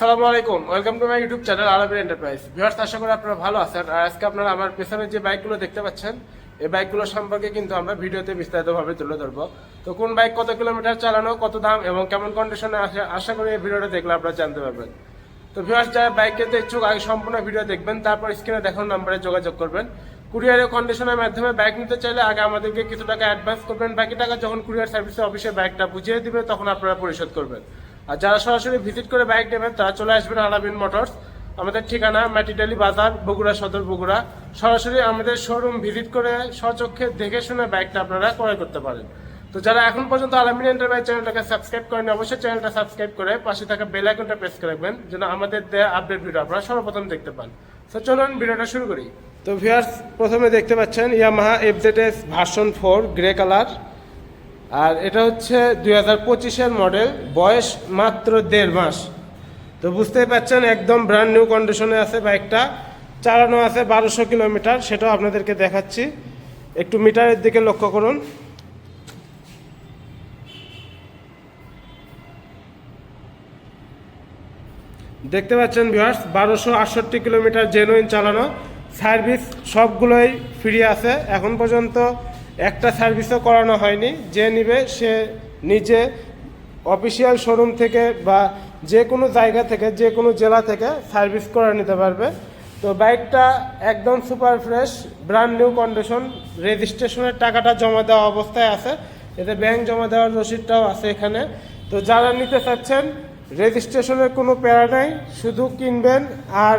আসসালামু আলাইকুম। Welcome to my YouTube channel RB enterprise viewers আশা করি আপনারা ভালো আছেন। আর আজকে আপনারা আমার পেছনে যে বাইকগুলো দেখতে পাচ্ছেন, এই বাইকগুলো সম্পর্কে কিন্তু আমরা ভিডিওতে বিস্তারিতভাবে তুলে ধরবো। তো কোন বাইক কত কিলোমিটার চালানো, কত দাম এবং কেমন কন্ডিশনে আসে আশা করি এই ভিডিওটা দেখলে আপনারা জানতে পারবেন। তো ভিউয়ার্স যারা বাইক কিনতে ইচ্ছুক, আগে সম্পূর্ণ ভিডিও দেখবেন, তারপর স্ক্রিনে দেখানো নাম্বারে যোগাযোগ করবেন। কুরিয়ারের কন্ডিশনের মাধ্যমে বাইক নিতে চাইলে আগে আমাদেরকে কিছু টাকা অ্যাডভান্স করবেন। বাকি টাকা যখন কুরিয়ার সার্ভিসে অফিসে বাইকটা বুঝিয়ে দিবে, তখন আপনারা পরিশোধ করবেন। আর যারা সরাসরি ভিজিট করে বাইক নেবেন, তারা চলে আসবেন আলামিন মোটরস। আমাদের ঠিকানা মাটিডালি বাজার, বগুড়া সদর বগুড়া। সরাসরি আমাদের শোরুম ভিজিট করে স্বচক্ষে দেখে শুনে বাইকটা আপনারা ক্রয় করতে পারেন। তো যারা এখন পর্যন্ত আলামিন এন্টারপ্রাইজ চ্যানেলটাকে সাবস্ক্রাইব করেন অবশ্যই চ্যানেলটা সাবস্ক্রাইব করে পাশে থাকা বেল আইকনটা প্রেস করে রাখবেন, যেন আমাদের দেয়া আপডেট ভিডিও আপনারা সর্বপ্রথম দেখতে পান। তো চলুন ভিডিওটা শুরু করি। তো ভিউয়ার্স প্রথমে দেখতে পাচ্ছেন Yamaha FZ S version four grey colour আর এটা হচ্ছে দুই হাজার পঁচিশের মডেল, বয়স মাত্র দেড় মাস। তো বুঝতেই পারছেন একদম ব্র্যান্ড নিউ কন্ডিশনে আছে বাইকটা। চালানো আছে বারোশো কিলোমিটার, সেটাও আপনাদেরকে দেখাচ্ছি। একটু মিটারের দিকে লক্ষ্য করুন। দেখতে পাচ্ছেন ভিউয়ার্স বারোশো আটষট্টি কিলোমিটার জেনুইন চালানো। সার্ভিস সবগুলোই ফ্রি আছে। এখন পর্যন্ত একটা সার্ভিসও করানো হয়নি। যে নিবে সে নিজে অফিসিয়াল শোরুম থেকে বা যে কোনো জায়গা থেকে, যে কোনো জেলা থেকে সার্ভিস করে নিতে পারবে। তো বাইকটা একদম super fresh, brand new condition, রেজিস্ট্রেশনের টাকাটা জমা দেওয়া অবস্থায় আছে। এতে ব্যাংক জমা দেওয়ার রসিদটাও আছে এখানে। তো যারা নিতে চাচ্ছেন, রেজিস্ট্রেশনের কোনো প্যারা নাই, শুধু কিনবেন আর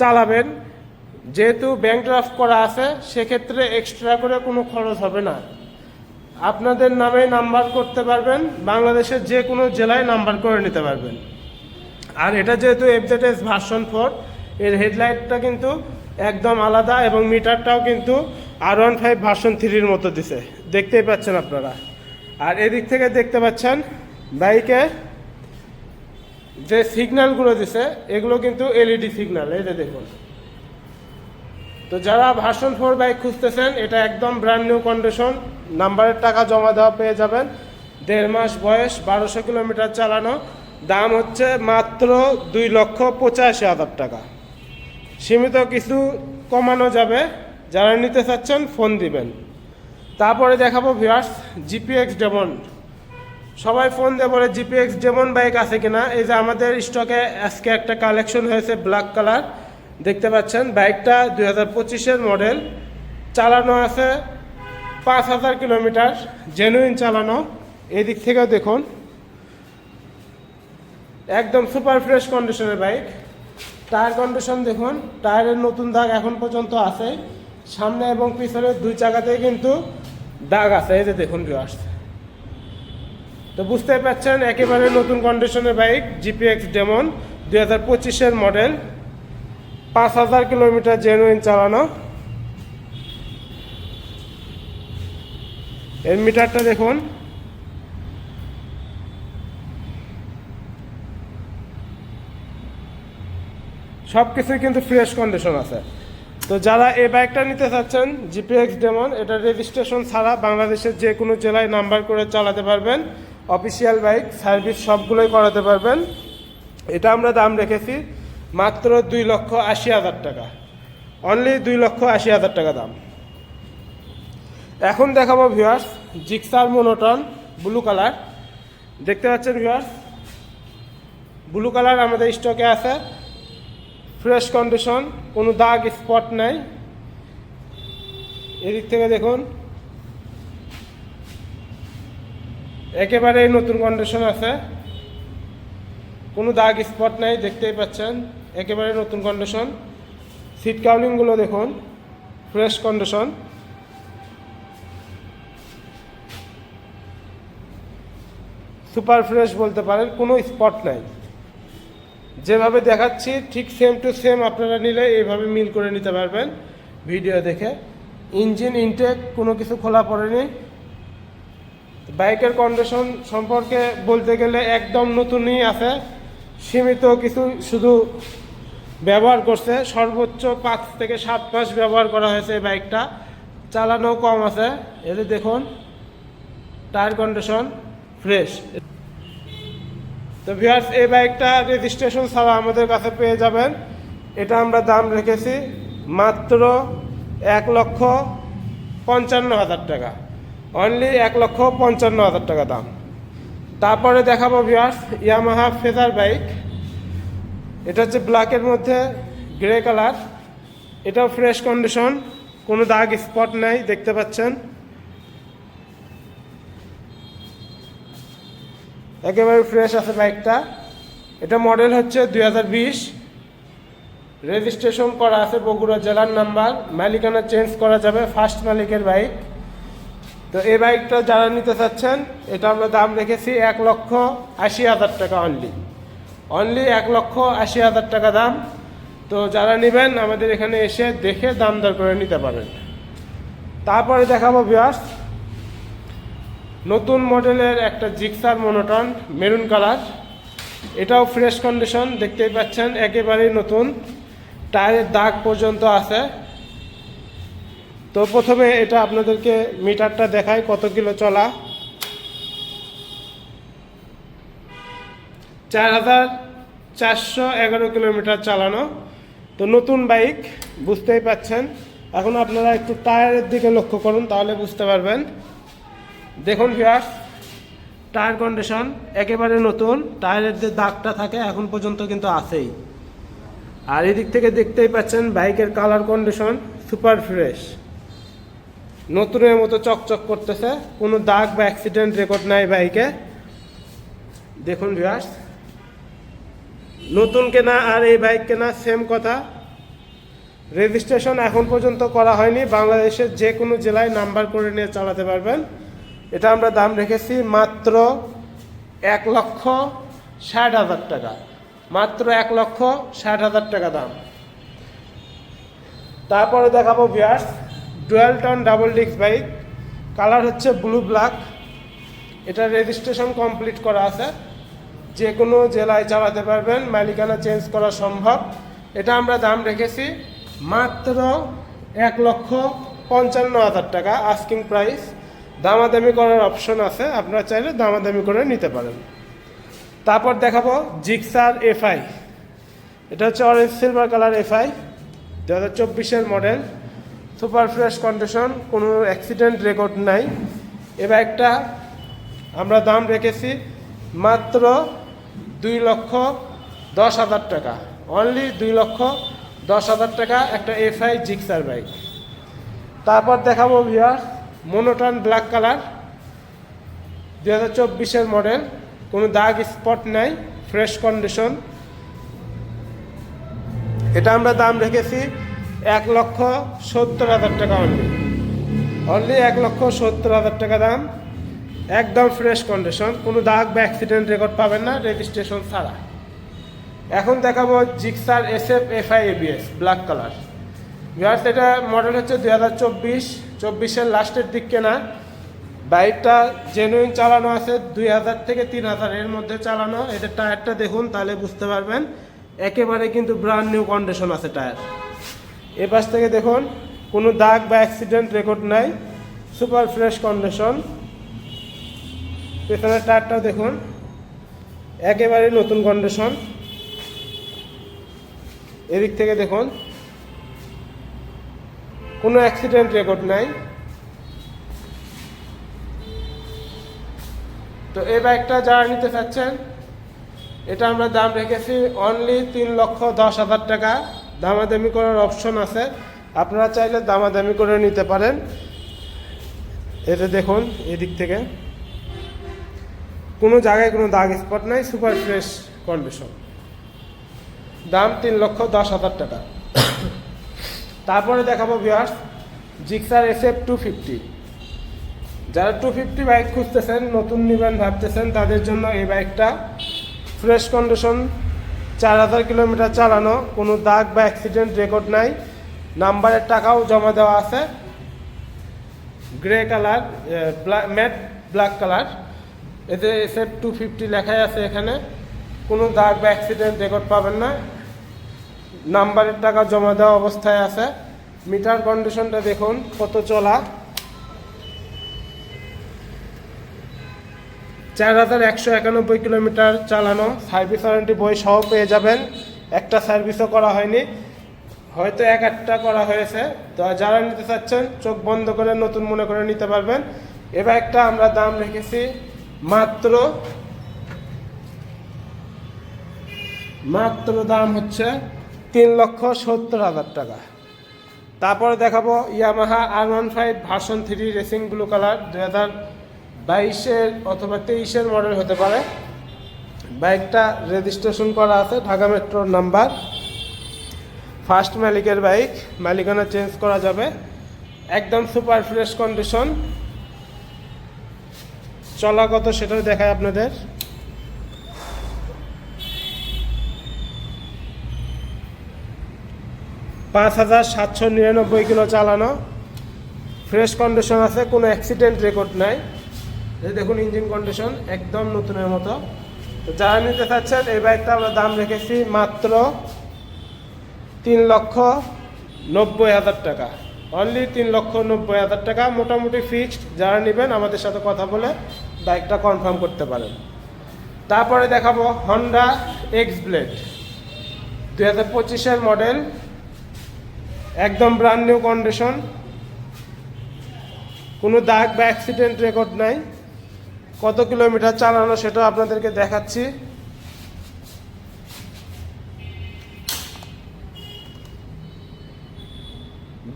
চালাবেন। যেহেতু ব্যাংক ড্রাফট করা আছে, সেক্ষেত্রে এক্সট্রা করে কোনো খরচ হবে না। আপনাদের নামে নাম্বার করতে পারবেন, বাংলাদেশের যে কোনো জেলায় নাম্বার করে নিতে পারবেন। আর এটা যেহেতু এফজেডএস ভার্সন ফোর এর হেডলাইটটা কিন্তু একদম আলাদা এবং মিটারটাও কিন্তু আর ওয়ান ফাইভ ভার্সন থ্রির মতো দিছে। দেখতেই পাচ্ছেন আপনারা। আর এদিক থেকে দেখতে পাচ্ছেন, বাইকে যে সিগন্যালগুলো দিছে, এগুলো কিন্তু এলইডি সিগন্যাল যে দেখুন। তো যারা ভার্সন ফোর বাইক খুঁজতেছেন, এটা একদম ব্র্যান্ড নিউ কন্ডিশন নাম্বারের টাকা জমা দেওয়া পেয়ে যাবেন। দেড় মাস বয়স, বারোশো কিলোমিটার চালানো। দাম হচ্ছে মাত্র দুই লক্ষ পঁচাশি হাজার টাকা। সীমিত কিছু কমানো যাবে। যারা নিতে চাচ্ছেন ফোন দিবেন। তারপরে দেখাবো ভিউয়ার্স জিপিএক্স ডেমন সবাই ফোন দিয়ে বলে জিপিএক্স ডেমন বাইক আছে কিনা? এই যে আমাদের স্টকে আজকে একটা কালেকশন হয়েছে ব্ল্যাক কালার দেখতে পাচ্ছেন, বাইকটা দুই হাজার পঁচিশের মডেল। চালানো আছে পাঁচ হাজার কিলোমিটার জেনুইন চালানো। এদিক থেকেও দেখুন, একদম সুপার ফ্রেশ কন্ডিশনের বাইক। টায়ার কন্ডিশন দেখুন টায়ারের নতুন দাগ এখন পর্যন্ত আছে। সামনে এবং পিছনের দুই চাকাতেই কিন্তু দাগ আছে, এই যে দেখুন ভিউয়ার্স তো বুঝতেই পারছেন একেবারে নতুন কন্ডিশনের বাইক জিপিএক্স ডেমন দুই হাজার পঁচিশের মডেল। পাঁচ হাজার কিলোমিটার জেনুইন চালানো। এর মিটারটা দেখুন। সব কিছুই কিন্তু ফ্রেশ কন্ডিশন আছে। তো যারা এই বাইকটা নিতে চাচ্ছেন জিপিএক্স ডেমন এটা রেজিস্ট্রেশন ছাড়া বাংলাদেশের যে কোনো জেলায় নাম্বার করে চালাতে পারবেন। অফিসিয়াল বাইক সার্ভিস সবগুলোই করাতে পারবেন। এটা আমরা দাম রেখেছি মাত্র দুই লক্ষ আশি হাজার টাকা। অনলি দুই লক্ষ আশি হাজার টাকা দাম। এখন দেখাবো viewers Gixxer monotone blue colour. দেখতে পাচ্ছেন ভিউয়ার্স ব্লু কালার আমাদের স্টকে আছে। ফ্রেশ কন্ডিশন কোনো দাগ স্পট নাই। এদিক থেকে দেখুন। একেবারেই নতুন কন্ডিশন আছে। কোনো দাগ স্পট নাই, দেখতেই পাচ্ছেন। একেবারে নতুন কন্ডিশন সিট কাউলিংগুলো দেখুন ফ্রেশ কন্ডিশন সুপার ফ্রেশ বলতে পারেন, কোনো স্পট নাই। যেভাবে দেখাচ্ছি, ঠিক সেম টু সেম আপনারা নিলে এইভাবে মিল করে নিতে পারবেন ভিডিও দেখে। ইঞ্জিন ইনটেক কোনো কিছু খোলা পড়েনি। বাইকের কন্ডিশন সম্পর্কে বলতে গেলে একদম নতুনই আছে। সীমিত কিছু শুধু ব্যবহার করছে, সর্বোচ্চ পাঁচ থেকে সাত মাস ব্যবহার করা হয়েছে এই বাইকটা। চালানো কম আছে। এতে দেখুন, টায়ার কন্ডিশন ফ্রেশ। তো ভিউয়ার্স, এই বাইকটা রেজিস্ট্রেশন ছাড়া আমাদের কাছে পেয়ে যাবেন। এটা আমরা দাম রেখেছি মাত্র এক লক্ষ পঞ্চান্ন হাজার টাকা। অনলি এক লক্ষ পঞ্চান্ন হাজার টাকা দাম। তারপরে দেখাবো ভিউয়ার্স ইয়ামাহা ফেজার বাইক এটা হচ্ছে ব্ল্যাকের মধ্যে গ্রে কালার এটাও ফ্রেশ কন্ডিশন কোনো দাগ স্পট নাই, দেখতে পাচ্ছেন। একেবারে ফ্রেশ আছে বাইকটা এটা মডেল হচ্ছে দু হাজার বিশ। রেজিস্ট্রেশন করা আছে বগুড়া জেলার নাম্বার মালিকানা চেঞ্জ করা যাবে ফার্স্ট মালিকের বাইক তো এই বাইকটা যারা নিতে চাচ্ছেন, এটা আমরা দাম রেখেছি এক লক্ষ আশি হাজার টাকা অনলি অনলি এক লক্ষ আশি হাজার টাকা দাম। তো যারা নেবেন, আমাদের এখানে এসে দেখে দাম দর করে নিতে পারেন। তারপরে দেখাবো বিয়াস নতুন মডেলের একটা জিক্সার মনোটন, মেরুন কালার। এটাও ফ্রেশ কন্ডিশন দেখতেই পাচ্ছেন, একেবারেই নতুন। টায়ারের দাগ পর্যন্ত আছে। তো প্রথমে এটা আপনাদেরকে মিটারটা দেখায় কত কিলো চলা। চার হাজার চারশো এগারো কিলোমিটার চালানো। তো নতুন বাইক, বুঝতেই পাচ্ছেন। এখন আপনারা একটু টায়ারের দিকে লক্ষ্য করুন, তাহলে বুঝতে পারবেন। দেখুন ভিয়াস টায়ার কন্ডিশন একেবারে নতুন, টায়ারের যে দাগটা থাকে এখন পর্যন্ত কিন্তু আছেই। আর এদিক থেকে দেখতেই পাচ্ছেন বাইকের কালার কন্ডিশন সুপার ফ্রেশ নতুনের মতো চকচক করতেছে। কোনো দাগ বা অ্যাক্সিডেন্ট রেকর্ড নাই বাইকে দেখুন ভিয়াস নতুন কেনা আর এই বাইক কেনা সেম কথা। রেজিস্ট্রেশন এখন পর্যন্ত করা হয়নি। বাংলাদেশের যে কোনো জেলায় নাম্বার করে নিয়ে চালাতে পারবেন। এটা আমরা দাম রেখেছি মাত্র এক লক্ষ ষাট হাজার টাকা। মাত্র এক লক্ষ ষাট হাজার টাকা দাম। তারপরে দেখাবো viewers dual tone double disc bike. Colour হচ্ছে ব্লু ব্ল্যাক। এটা রেজিস্ট্রেশন কমপ্লিট করা আছে। যে কোনো জেলায় চালাতে পারবেন, মালিকানা চেঞ্জ করা সম্ভব। এটা আমরা দাম রেখেছি মাত্র এক লক্ষ পঞ্চান্ন হাজার টাকা আস্কিং প্রাইস দামাদামি করার অপশন আছে, আপনারা চাইলে দামাদামি করে নিতে পারেন। তারপর দেখাবো জিক্সার এফআই। এটা হচ্ছে অরেঞ্জ সিলভার কালার এফআই দু হাজার চব্বিশের মডেল সুপার ফ্রেশ কন্ডিশন, কোনো অ্যাক্সিডেন্ট রেকর্ড নাই। এ বাইকটা আমরা দাম রেখেছি মাত্র দুই লক্ষ দশ হাজার টাকা। অনলি দুই লক্ষ দশ হাজার টাকা একটা এফআই জিক্সার বাইক তারপর দেখাবো ভিয়ার মোনোটন ব্ল্যাক কালার দু হাজার চব্বিশের মডেল কোনো দাগ স্পট নাই ফ্রেশ কন্ডিশন এটা আমরা দাম রেখেছি এক লক্ষ সত্তর হাজার টাকা অনলি অনলি এক লক্ষ সত্তর হাজার টাকা দাম। একদম ফ্রেশ কন্ডিশন কোনো দাগ বা অ্যাক্সিডেন্ট রেকর্ড পাবেন না রেজিস্ট্রেশন ছাড়া। এখন দেখাবো Gixxer S F F I ABS black colour viewers এটা মডেল হচ্ছে দুই হাজার চব্বিশ, চব্বিশের লাস্টের দিক কেনা। বাইকটা জেনুইন চালানো আছে, দুই হাজার থেকে তিন হাজার এর মধ্যে চালানো। এদের টায়ারটা দেখুন, তাহলে বুঝতে পারবেন। একেবারে কিন্তু ব্র্যান্ড নিউ কন্ডিশন আছে টায়ার এ পাশ থেকে দেখুন, কোনো দাগ বা অ্যাক্সিডেন্ট রেকর্ড নাই সুপার ফ্রেশ কন্ডিশন পেছনের টায়ারটা দেখুন, একেবারে নতুন কন্ডিশন এদিক থেকে দেখুন, কোনো অ্যাক্সিডেন্ট রেকর্ড নাই। তো এই বাইকটা যারা নিতে চাচ্ছেন, এটা আমরা দাম রেখেছি অনলি তিন লক্ষ দশ হাজার টাকা। দামাদামি করার অপশন আছে। আপনারা চাইলে দামাদামি করে নিতে পারেন। এতে দেখুন, এদিক থেকে। কোনো জায়গায় কোনো দাগ স্পট নাই সুপার ফ্রেশ কন্ডিশন দাম তিন লক্ষ দশ হাজার টাকা। তারপরে দেখাবো viewers Gixxer S F two fifty যারা টু ফিফটি বাইক খুঁজতেছেন, নতুন নেবেন, ভাবতেছেন, তাদের জন্য এই বাইকটা ফ্রেশ কন্ডিশন চার হাজার কিলোমিটার চালানো, কোনো দাগ বা অ্যাক্সিডেন্ট রেকর্ড নাই। নাম্বারের টাকাও জমা দেওয়া আছে। Grey colour matte black colour এতে এফ টু ফিফটি লেখাই আছে এখানে। কোনো দাগ বা অ্যাক্সিডেন্ট রেকর্ড পাবেন না। নাম্বারের টাকা জমা দেওয়া অবস্থায় আছে। মিটার কন্ডিশনটা দেখুন, কত চলা। চার হাজার একশো একানব্বই কিলোমিটার চালানো সার্ভিস ওয়ারেন্টি বই সহ পেয়ে যাবেন। একটা সার্ভিসও করা হয়নি। হয়তো এক একটা করা হয়েছে। তো যারা নিতে চাচ্ছেন, চোখ বন্ধ করে নতুন মনে করে নিতে পারবেন। এবার একটা আমরা দাম রেখেছি মাত্র মাত্র দাম হচ্ছে তিন লক্ষ সত্তর হাজার টাকা। তারপরে দেখাবো Yamaha R one five version three racing blue colour দু হাজার বাইশের অথবা তেইশের মডেল হতে পারে। বাইকটা রেজিস্ট্রেশন করা আছে, ঢাকা মেট্রোর নাম্বার। ফার্স্ট মালিকের বাইক, মালিকানা চেঞ্জ করা যাবে। একদম সুপার ফ্রেশ কন্ডিশন চলা কত সেটাও দেখায় আপনাদের। পাঁচ হাজার সাতশো নিরানব্বই কিলো চালানো। ফ্রেশ কন্ডিশন আছে, কোনো অ্যাক্সিডেন্ট রেকর্ড নাই। এই দেখুন ইঞ্জিন কন্ডিশন একদম নতুনের মতো। তো যারা নিতে চাচ্ছেন, এই বাইকটা আমরা দাম রেখেছি মাত্র তিন লক্ষ নব্বই হাজার টাকা। অনলি তিন লক্ষ নব্বই হাজার টাকা, মোটামুটি ফিক্সড যারা নেবেন, আমাদের সাথে কথা বলে বাইকটা কনফার্ম করতে পারেন। তারপরে দেখাবো হন্ডা এক্স ব্লেড দুই হাজার পঁচিশের মডেল একদম ব্রান্ড নিউ কন্ডিশন কোনো দাগ বা অ্যাক্সিডেন্ট রেকর্ড নাই। কত কিলোমিটার চালানো সেটা আপনাদেরকে দেখাচ্ছি।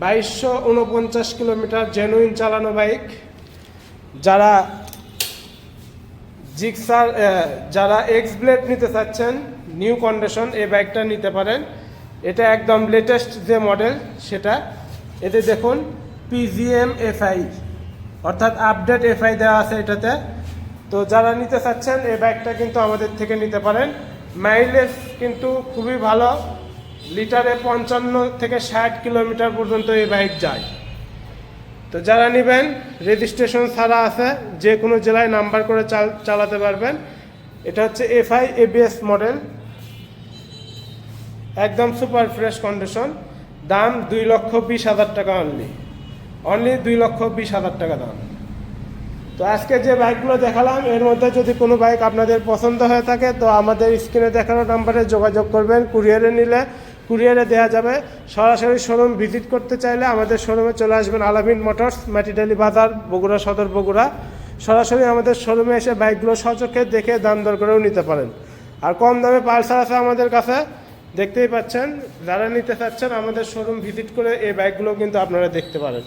বাইশশো উনপঞ্চাশ কিলোমিটার জেনুইন চালানো বাইক যারা জিক্সার যারা এক্স ব্লেড নিতে চাচ্ছেন নিউ কন্ডিশন এই বাইকটা নিতে পারেন। এটা একদম লেটেস্ট যে মডেল সেটা। এতে দেখুন পিজিএম এফআই অর্থাৎ আপডেট এফআই দেওয়া আছে এটাতে। তো যারা নিতে চাচ্ছেন, এই বাইকটা কিন্তু আমাদের থেকে নিতে পারেন। মাইলেজ কিন্তু খুবই ভালো। লিটারে পঞ্চান্ন থেকে ষাট কিলোমিটার পর্যন্ত এই বাইক যায়। তো যারা নেবেন রেজিস্ট্রেশন ছাড়া আছে, যে কোনো জেলায় নাম্বার করে চাল- চালাতে পারবেন। এটা হচ্ছে এফআই এবিএস মডেল একদম সুপার ফ্রেশ কন্ডিশন দাম দুই লক্ষ বিশ হাজার টাকা অনলি অনলি দুই লক্ষ বিশ হাজার টাকা দাম। তো আজকে যে বাইকগুলো দেখালাম, এর মধ্যে যদি কোনো বাইক আপনাদের পছন্দ হয়ে থাকে, তো আমাদের স্ক্রিনে দেখানো নাম্বারে যোগাযোগ করবেন, কুরিয়ারে নিলে কুরিয়ারে দেওয়া যাবে। সরাসরি শোরুম ভিজিট করতে চাইলে আমাদের শোরুমে চলে আসবেন আলামিন মোটরস মাটিডালি বাজার, বগুড়া সদর বগুড়া। সরাসরি আমাদের শোরুমে এসে বাইকগুলো সচক্ষে দেখে দাম দর করেও নিতে পারেন। আর কম দামে পালসার আছে আমাদের কাছে, দেখতেই পাচ্ছেন। যারা নিতে চাচ্ছেন, আমাদের শোরুম ভিজিট করে এই বাইকগুলো কিন্তু আপনারা দেখতে পারেন।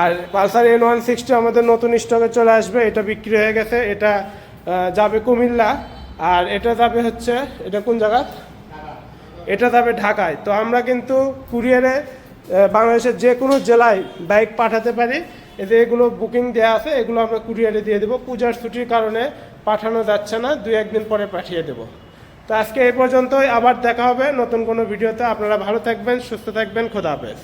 আর পালসার এন ওয়ান সিক্সটি আমাদের নতুন স্টকে চলে আসবে, এটা বিক্রি হয়ে গেছে, এটা যাবে কুমিল্লা, আর এটা যাবে হচ্ছে, এটা কোন জায়গা? এটা যাবে ঢাকায়। তো আমরা কিন্তু কুরিয়ারে বাংলাদেশের যে কোনো জেলায় বাইক পাঠাতে পারি। এতে এগুলো বুকিং দেওয়া আছে, এগুলো আমরা কুরিয়ারে দিয়ে দেবো। পূজার ছুটির কারণে পাঠানো যাচ্ছে না, দুই একদিন পরে পাঠিয়ে দেবো। তো আজকে এই পর্যন্তই, আবার দেখা হবে নতুন কোনো ভিডিওতে। আপনারা ভালো থাকবেন, সুস্থ থাকবেন, খোদা হাফেজ।